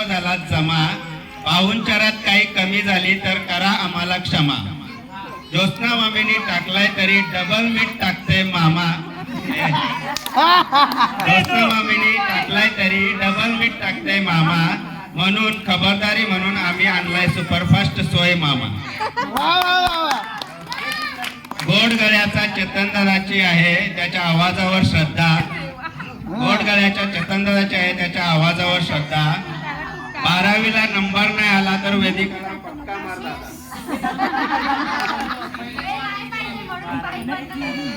सर्व झाला जमा. पाहुणचारात काही कमी झाली तर करा आम्हाला क्षमा. ज्योत्ना मामीनी टाकलाय तरी डबल मीठ टाकते मामा. ज्योत्ना मामीनी टाकलाय तरी डबल मीठ टाकते मामा. म्हणून खबरदारी म्हणून आम्ही आणलाय सुपरफास्ट सोय मामा. गोड गळ्याचा चेतनदाराची आहे त्याच्या आवाजावर श्रद्धा. गोड गळ्याच्या चेतनदाराची आहे त्याच्या आवाजावर श्रद्धा. बारावीला नंबर नाही आला तर वेदिकाला पक्का मारला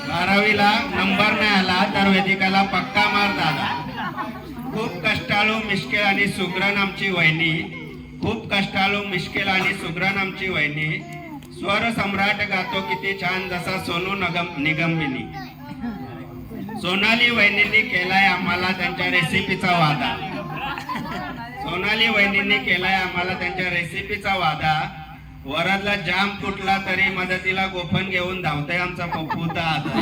बारावीला नंबर नाही आला तर वेदिकाला पक्का मार दादा. खूप कष्टाळू मिश्किल आणि सुग्रण आमची वहिनी. खूप कष्टाळू मिश्किल आणि सुग्रण आमची वहिनी. स्वर सम्राट गातो किती छान जसा सोनू नगम निगमिनी सोनाली वहिनींनी केलाय आम्हाला त्यांच्या रेसिपीचा वादा. सोनाली वहिनींनी केलाय आम्हाला त्यांच्या रेसिपीचा वादा. वरातला जाम फुटला तरी मदतीला गोफन घेऊन धावतय आमचा पप्पूता आता.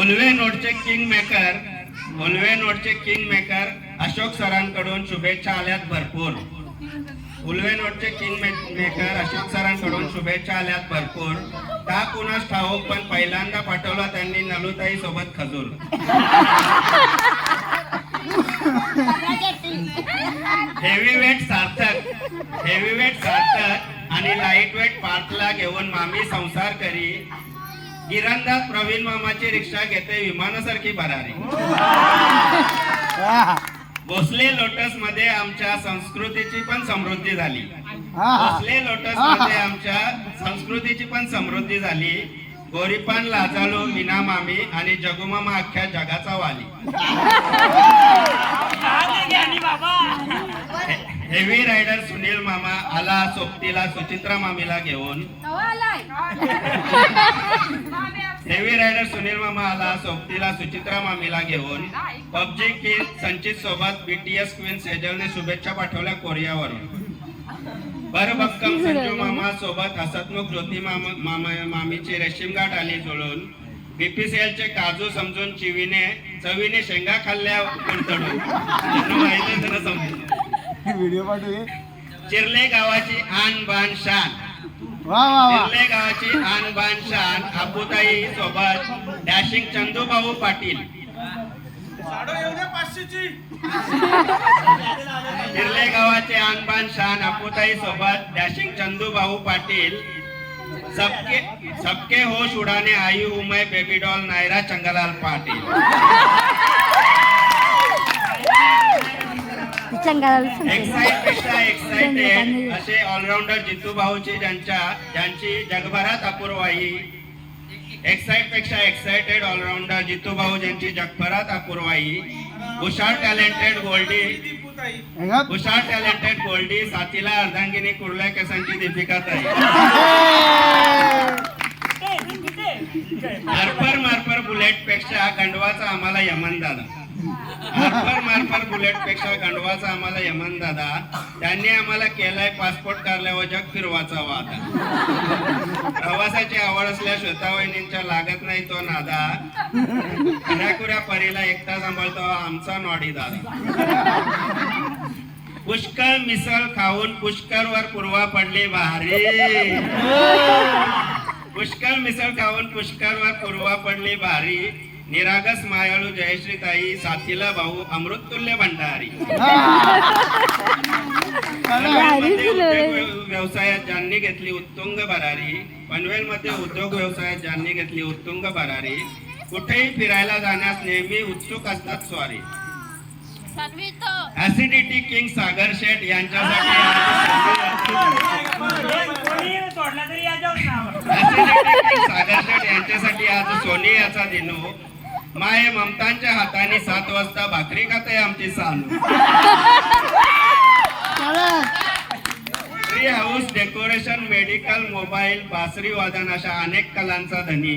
उल्वे नोटचे किंग मेकर उल्वे नोटचे किंग मेकर अशोक सरांकडून शुभेच्छा आल्यात भरपूर. उलवे नोटचे किंग मेकर अशोक सरांकडून शुभेच्छा आल्यात भरपूर. का कुणास ठाऊक पण पहिल्यांदा पाठवला त्यांनी नलुताई सोबत खजूर. Heavy weight Sarthak. Heavy weight Sarthak आणि लाइट वेट पार्थला घेऊन मामी संसार करी. गिरंदाज प्रवीण मामाची रिक्षा घेते विमानासारखी भरारी. भोसले लोटसमध्ये आमच्या संस्कृतीची पण समृद्धी झाली. भोसले लोटसमध्ये आमच्या संस्कृतीची पण समृद्धी झाली. गोरीपान लाजालो मीना मामी आणि जगुमामा अख्ख्या जगाचा वाली. हेवी रायडर सुनील मामा आला सोबतीला सुचित्रा मामीला घेऊन. हेवी रायडर सुनील मामा आला सोबतीला सुचित्रा मामीला घेऊन. पबजी किंग संचित सोबत बीटीएस क्वीन सेजलने शुभेच्छा पाठवल्या कोरियावरून. बरबक्कम संजू मामा सोबत हसतमुख ज्योती मामा मामा- मामीची रेशीम गाठ आली जुळून. बीपीसीएल चे काजू समजून चिवीने चवीने शेंगा खाल्ल्या माहिती त्यांना समजून. व्हिडिओ पाठवू चिरले गावाची आन बान शान. चिरले गावाची आन बान शान आपुताई सोबत डॅशिंग चंदूभाऊ पाटील. चिरले गावाचे आन बान शान आपुताई सोबत डॅशिंग चंदूभाऊ पाटील. सबके सबके होश उडाने आई उमय बेबी डॉल नायरा चंगलाल पाटील. एक्साइटपेक्षा एक्साइटेड असे ऑलराऊंडर जितू भाऊची ज्यांच्या ज्यांची जगभरात अपूर्वाई एक्साइटपेक्षा एक्साइटेड ऑलराऊंडर जितू भाऊ ज्यांची जगभरात अपूर्वाई. हुशार टॅलेंटेड गोल्डी? हुशार टॅलेंटेड गोल्डी साथीला अर्धांगिनी कुर्ल्या केसांची दीपिका ताई. मारपर मारपर बुलेटपेक्षा गंडवाचा आम्हाला यमन दादा. मारपर मारपर बुलेटपेक्षा गंडवाचा आम्हाला यमन दादा त्यांनी आम्हाला केलाय पासपोर्ट काढल्यावर जग फिरवाचा वादा प्रवासाची आवड असल्या श्वेता वहिनींच्या लागत नाही तो नादा. खऱ्याखुऱ्या परीला एकटा सांभाळतो आमचा नॉडी दादा. पुष्कळ मिसळ खाऊन पुष्कर वर पूर्वा पडली भारी. पुष्कळ मिसळ खाऊन पुष्कर वर पूर्वा पडली भारी. निरागस मायाळू जयश्री ताई साथीला भाऊ अमृततुल्य भंडारी. व्यवसायात ज्यांनी घेतली उत्तुंग भरारी. पनवेलमध्ये उद्योग व्यवसायात ज्यांनी घेतली उत्तुंग भरारी. कुठेही फिरायला जाण्यास नेहमी उत्सुक असतात स्वारी ऍसिडिटी किंग सागर शेठ यांच्यासाठी सागर शेठ यांच्यासाठी आज सोनी याचा दिनो. माय ममतांच्या हाताने सात वाजता भाकरी खाते आमची Sanu. Tree house decoration medical mobile बासरी वादन अशा अनेक कलांचा धनी.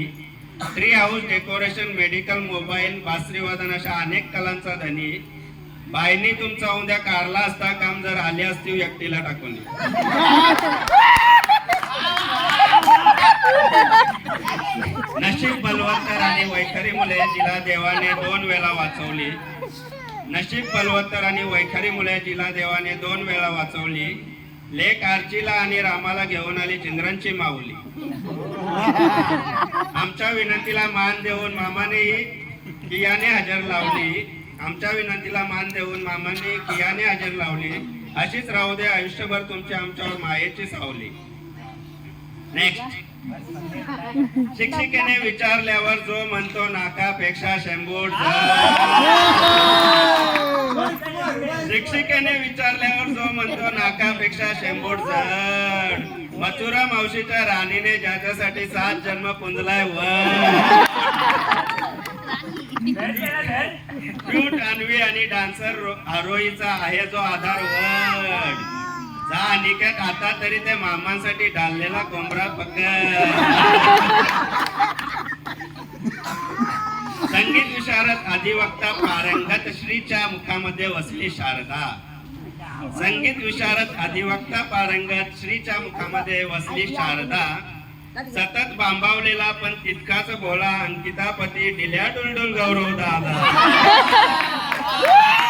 Tree house decoration medical mobile बासरी वादन अशा अनेक कलांचा धनी. बाईनी तुमचा उद्या कारला असता काम जर आले असती व्यक्तीला टाकून नशीब आणि वैखरी मुले जिला देवाने दोन वेळा वाचवली. नशीब पलवत्तर आणि वैखरी मुले जिला देवाने दोन वेळा वाचवली. लेख आर्चीला आणि रामाला घेऊन आली चंद्रांची माऊली. आमच्या विनंतीला मान देऊन मामानेही कियाने हजर लावली. आमच्या विनंतीला मान देऊन मामाने कियाने हजर लावली. अशीच राहू दे आयुष्यभर तुमची आमच्यावर मायेची सावली. नेक्स्ट शिक्षिकेने विचारल्यावर जो म्हणतो नाकापेक्षा शेंबूट शिक्षिकेने विचारल्यावर जो म्हणतो नाकापेक्षा शेंबूट जड मथुरा मावशीच्या राणीने ज्याच्यासाठी सात जन्म पुंजलाय वर. क्यूट अन्वी आणि डान्सर आरोहीचा आहे जो आधार वड जा अनिकेत आता तरी ते मामांसाठी डाललेला कोंबडा पकड. संगीत विशारद अधिवक्ता पारंगत श्रीच्या मुखामध्ये वसली शारदा. संगीत विशारद अधिवक्ता पारंगत श्रीच्या मुखामध्ये वसली शारदा. सतत बांबावलेला पण तितकाच बोला अंकितापती डिल्या डुलडुल गौरव दादा.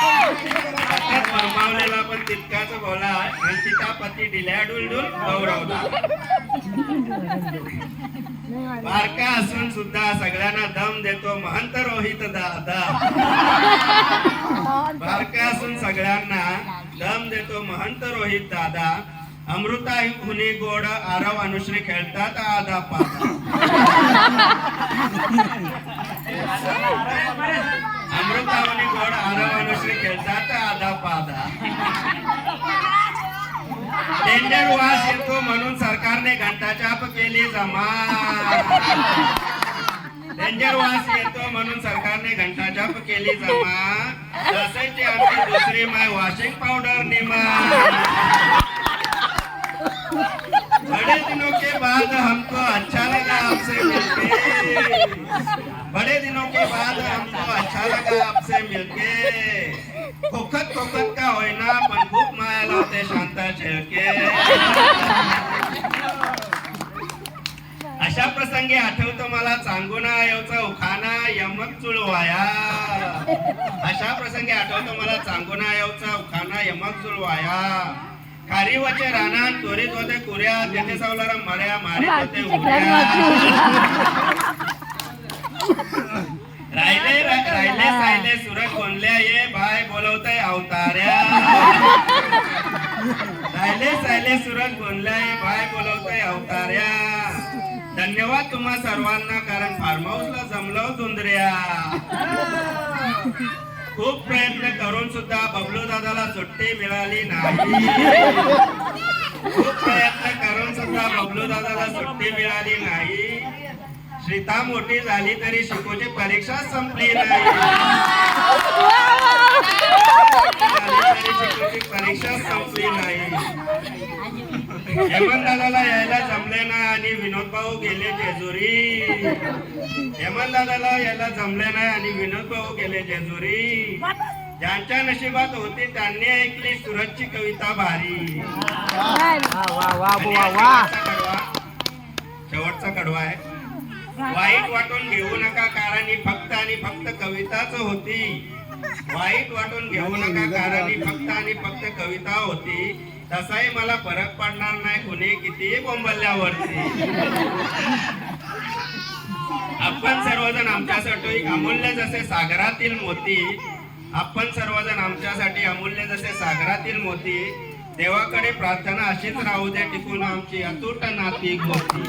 सतत पण तितकाच बोला अंकितापती डिल्या डुलडुल गौरव बारका असून सुद्धा सगळ्यांना दम देतो महंत रोहित दादा बारका असून सगळ्यांना दम देतो महंत रोहित दादा अमृता खुनी गोड आरव अनुश्री खेळतात आधा पादा अमृता हुनी गोड आरव अनुश्री खेळतात आधा पाधा डेंजर वास येतो म्हणून सरकारने घंटाचाप केली जमा. डेंजर वास येतो म्हणून सरकारने घंटाचाप केली जमा. जसेची आमची दुसरी माय वॉशिंग पावडर निमा. बड़े दिनों के बाद हमको अच्छा लगा आपसे मिलके। बड़े दिनों के बाद हमको अच्छा लगा आपसे मिलके। खोखत खोखत का होईना पण खूप माया लावते शांता शेळके अशा प्रसंगी आठवतो मला चांगुना येवचा उखाना यमक चुळवाया। अशा प्रसंगी आठवतो मला चांगुना येवचा उखाना यमक चुळवाया। खारीवचे रानात त्वरित होते कुऱ्या तेथे सावलारा होते उऱ्या राहिले राहिले सायले सुरत कोणल्या ये बाय बोलवताय अवतार्या राहिले सायले सुरत कोणल्या ये बाय बोलवताय अवतार्या धन्यवाद तुम्हा सर्वांना कारण फार्म हाऊसला जमलं धुंदऱ्या. खूप प्रयत्न करून सुद्धा सुट्टी मिळाली नाही. खूप प्रयत्न करून सुद्धा बबलू दादाला सुट्टी मिळाली नाही. श्रीता मोठी झाली तरी शिकूची परीक्षा संपली नाही. परीक्षा संपली नाही. हेमंत दादाला यायला जमले नाही आणि विनोद भाऊ गेले जेजुरी. हेमंत दादाला यायला जमले नाही आणि विनोद भाऊ गेले जेजुरी. ज्यांच्या नशिबात होती त्यांनी ऐकली सुरतची कविता भारी. शेवटचा कडवा. आहे. वाईट वाटून घेऊ नका कारण ही फक्त आणि फक्त कविताच होती. वाईट वाटून घेऊ नका कारण ही फक्त आणि फक्त कविता होती. तसाही मला फरक पडणार नाही कुणी कितीही बोंबलल्यावरती. आपण सर्वजण आमच्यासाठी अमूल्य जसे सागरातील मोती आपण सर्वजण आमच्यासाठी अमूल्य जसे सागरातील मोती देवाकडे प्रार्थना अशीच राहू दे टिकून आमची अतूट नाती गोती.